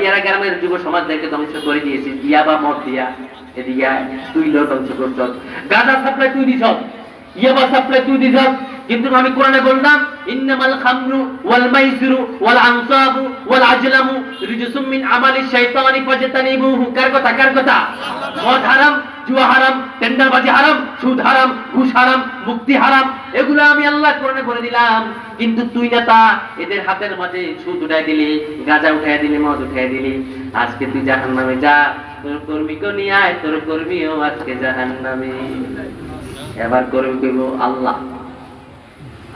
ভাইয়ারা গ্রামের যুব সমাজ দেখে ধ্বংস করে দিয়েছে। দিয়া বা মদ দিয়া, এদিকে তুই লোক ধ্বংস করছ। গাঁদা সাপ্লাই তুই দিছ। ইয়াবা সাপ্লাই তুই দিছ। কিন্তু আমি কোরআনে বললাম, ইন্নামাল খামরু ওয়াল মাইসিরু ওয়াল আনসাবু ওয়াল আজলামু রিজসুম মিন আমালি শাইতানি ফাজতানিবুহু। কার কথা? কার কথা? মদ হারাম জুয়া হারাম, টেন্ডারবাজি হারাম, সুদ হারাম, ঘুষ হারাম, মুক্তি হারাম, এগুলো আমি আল্লাহ কোরআনে বলে দিলাম। কিন্তু তুই না তা, এদের হাতের মাঝে সুদ উঠাই দিলি, গাঁজা উঠাই দিলি, মদ উঠাই দিলি। আজকে তুই জাহান্নামে যা, তোর কর্মীকে নিয়ে আয়, তোর কর্মীও আজকে জাহান্নামে। এবার কর্মী কইব, আল্লাহ,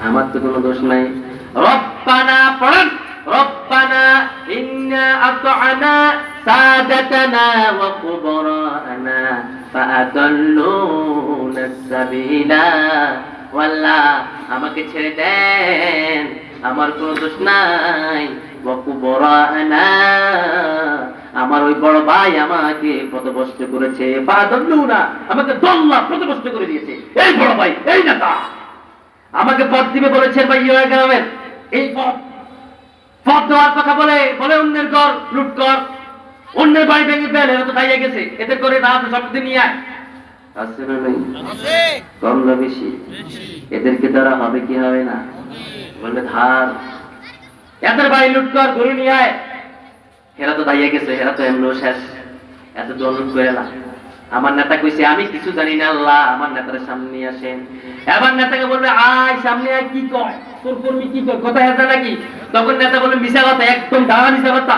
আমার তো কোনো দোষ নাই। রব্বানা পড়েন, রব্বানা ইন্না আতআনা সাদাতানা ওয়া কুবরানা আমাকে ছেড়ে দেন, আমার কোনো দোষ নাই। আমার ওই বড় ভাই আমাকে পথভ্রষ্ট করেছে। ফাআদাল্লুনা আমাকে দল্লা পথভ্রষ্ট করে দিয়েছে। এই বড় ভাই, এই নেতা। আমাকে পথ দিবে বলেছে ভাই গ্রামের। এই পথ পথ দেওয়ার কথা বলে বলে অন্যের ঘর লুট কর। অন্যের বাড়ি ভেঙে ফেলে এরা তো দাইয়া গেছে। এতে করে রাত সবদিন নিয়ে আয়। আছে না নাই? কম না বেশি? এদেরকে দ্বারা হবে কি হবে না? বলবে ধার। এদের বাড়ি লুট কর গরু নিয়ে আয়। এরা তো দাইয়া গেছে এরা তো এমন শেষ। এত জলন করে না আমার নেতা কইছে আমি কিছু জানি না আল্লাহ আমার নেতার সামনে আসেন। এবার নেতাকে বলবে আয় সামনে আয় কি কয়? তোর কর্মী কি কয়? কথা হেতা নাকি? তখন নেতা বলবে মিশা কথা একদম দাঁড়া মিশা কথা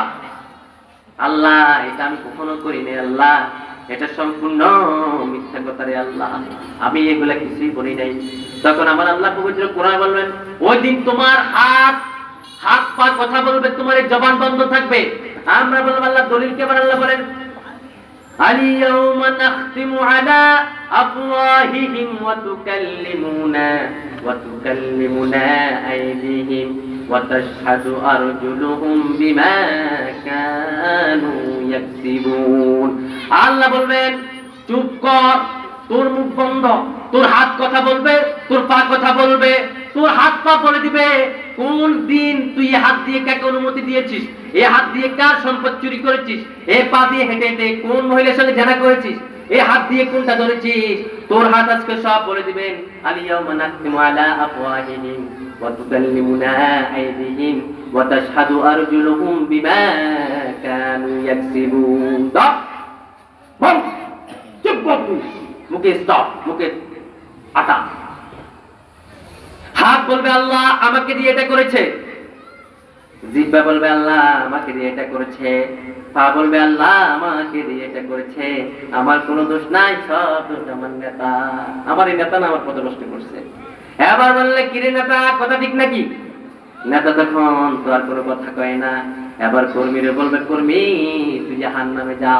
আল্লাহ এটা আমি কখনো করি নাই আল্লাহ এটা সম্পূর্ণ মিথ্যা কথা রে আল্লাহ আমি এগুলা কিছুই বলি নাই তখন আমার আল্লাহ পবিত্র কোরআন বলবেন ওই দিন তোমার হাত হাত পা কথা বলবে তোমার এই জবান বন্ধ থাকবে আমরা বলবো আল্লাহ দলিলকে আবার আল্লাহ বলেন اليوم نختم على أفواههم وتكلمنا وتكلمنا أيديهم وتشهد أرجلهم بما كانوا يكسبون আল্লাহ বলবেন চুপ কর তোর মুখ বন্ধ তোর হাত কথা বলবে তোর পা কথা বলবে তোর হাত পা বলে দিবে কোন দিন তুই এ হাত দিয়ে কাকে অনুমতি দিয়েছিস এ হাত দিয়ে কার সম্পদ চুরি করেছিস এ পা দিয়ে হেঁটে হেঁটে কোন মহিলার সঙ্গে জানা করেছিস এ হাত দিয়ে কোনটা ধরেছিস তোর হাত আজকে সব বলে দিবেন আলিয়াউমা নাখতিমু আলা আফওয়াহিহিম ওয়া তুকাল্লিমুনা আইদিহিম ওয়া তাশহাদু আরজুলুহুম বিমা কানু ইয়াকসিবুন। চুপ স্টপ আটা। হাত বলবে, আল্লাহ আমাকে দিয়ে এটা করেছে। জিব্বা বলবে আল্লাহ, আমাকে দিয়ে এটা করেছে। পা বলবে আল্লাহ, আমাকে দিয়ে এটা করেছে। আমার কোনো দোষ নাই, সব দোষ আমার নেতা। আমার এই নেতা না, আমার কত নষ্ট করছে। এবার বললে, কিরে নেতা, কথা ঠিক নাকি? নেতা তখন তো আর কোনো কথা কয় না। এবার কর্মীরে বলবে, কর্মী, তুই জাহান নামে যা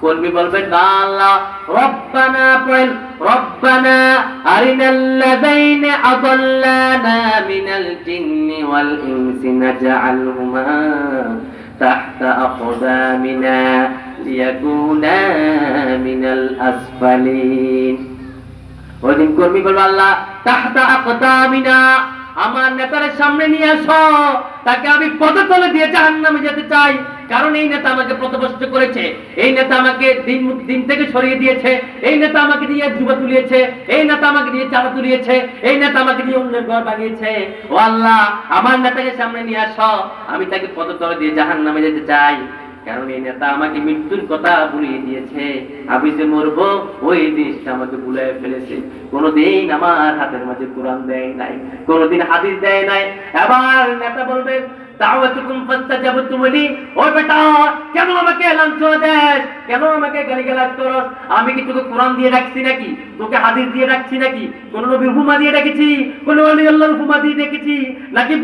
কর্মী বলবে না আল্লাহ রব্বানা পড়েন রব্বানা আরিনাল্লাযাইনি আদাল্লানা মিনাল জিন্নি ওয়াল ইনসি নাজআলহুমা তাহতা আকদামিনা লিয়াকুনা মিনাল আসফালিন ওইদিন কর্মী বলবে আল্লাহ তাহতা আকদামিনা আমার নেতার সামনে নিয়ে আসো তাকে আমি পদতলে দিয়ে জাহান নামে যেতে চাই। কারণ এই নেতা আমাকে পথভ্রষ্ট করেছে। এই নেতা আমাকে দিন দিন থেকে সরিয়ে দিয়েছে। এই নেতা আমাকে দিয়ে যুবা তুলিয়েছে। এই নেতা আমাকে দিয়ে চালা তুলিয়েছে। এই নেতা আমাকে দিয়ে অন্যের ঘর বানিয়েছে। ও আল্লাহ, আমার নেতাকে সামনে নিয়ে আসো। আমি তাকে পদতলে দিয়ে জাহান নামে যেতে চাই। কারণ এই নেতা আমাকে মৃত্যুর কথা ভুলিয়ে দিয়েছে। আমি যে মরব, ওই জিনিসটা আমাকে ভুলে ফেলেছে। কোনোদিন আমার হাতের মাঝে কোরআন দেয় নাই, কোনোদিন হাদিস দেয় নাই। আবার নেতা বলবে ও বেটা, কেন আমাকে কেন আমাকে আমি কি তোকে দিয়ে নাকি? তোকে হাদিস দিয়ে নাকি? কোন উপমা দিয়ে রেখেছি কোন দিয়ে নাকি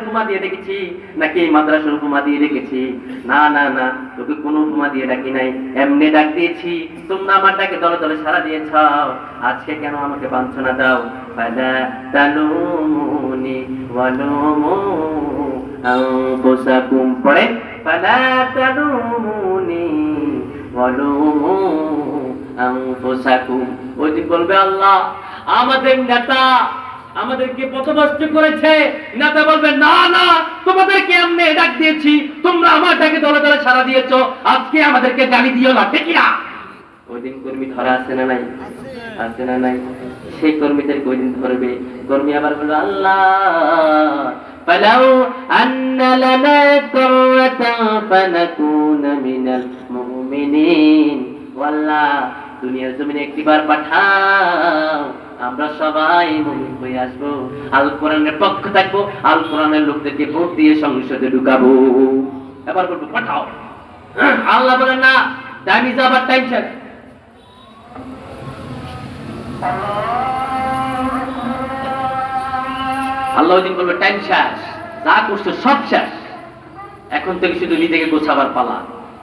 উপমা দিয়ে নাকি মাদ্রাসার উপমা দিয়ে রেখেছি না না না, তোকে কোনো উপমা দিয়ে ডাকি নাই। এমনি ডাক দিয়েছি, তোমরা আমার ডাকে দলে দলে সারা দিয়েছ আজকে কেন আমাকে বাঞ্ছনা দাও? ওয়ালুমু আনফুসাকুম পড়ে ফালা তালুমুনি ওয়ালুমু আনফুসাকুম ওই বলবে আল্লাহ আমাদের নেতা আমাদেরকে পথভ্রষ্ট করেছে নেতা বলবে না না তোমাদেরকে এমনি ডাক দিয়েছি তোমরা আমার ডাকে সারা দিয়েছ আজকে আমাদেরকে গালি দিও না ঠিক না ওই দিন কর্মী ধরা আছে না নাই আছে না নাই সেই কর্মীদেরকে ওই দিন ধরবে কর্মী আবার বলবে আল্লাহ فلو أن لنا كرة فنكون من المؤمنين والله দুনিয়ার জমিনে একটিবার পাঠাও আমরা সবাই মুমিন হয়ে আসবো আল কোরআনের পক্ষ থাকবো আল কোরআনের লোকদেরকে ভোট দিয়ে সংসদে ঢুকাবো এবার বলবো পাঠাও হ্যাঁ, আল্লাহ বলেন না টাইম ইজ আবার টাইম শেষ আল্লাহ দিন বলবে টাইম শেষ, যা করছ সব শেষ। এখন থেকে শুধু নিজেকে গোছাবার পালা।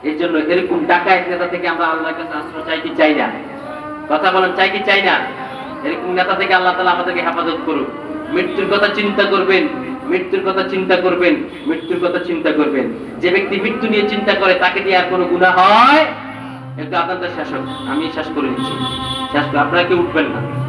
এর জন্য এরকম ডাকায় নেতা থেকে আমরা আল্লাহর কাছে আশ্রয় চাই কি চাই না? কথা বলেন, চাই কি চাই না? এরকম নেতা থেকে আল্লাহ তালা আমাদেরকে হেফাজত করুক। মৃত্যুর কথা চিন্তা করবেন, মৃত্যুর কথা চিন্তা করবেন, মৃত্যুর কথা চিন্তা করবেন। যে ব্যক্তি মৃত্যু নিয়ে চিন্তা করে, তাকে দিয়ে আর কোনো গুণা হয়? একটু আপনাদের শাসক আমি শেষ করে দিচ্ছি। শেষ করে আপনারা কেউ উঠবেন না।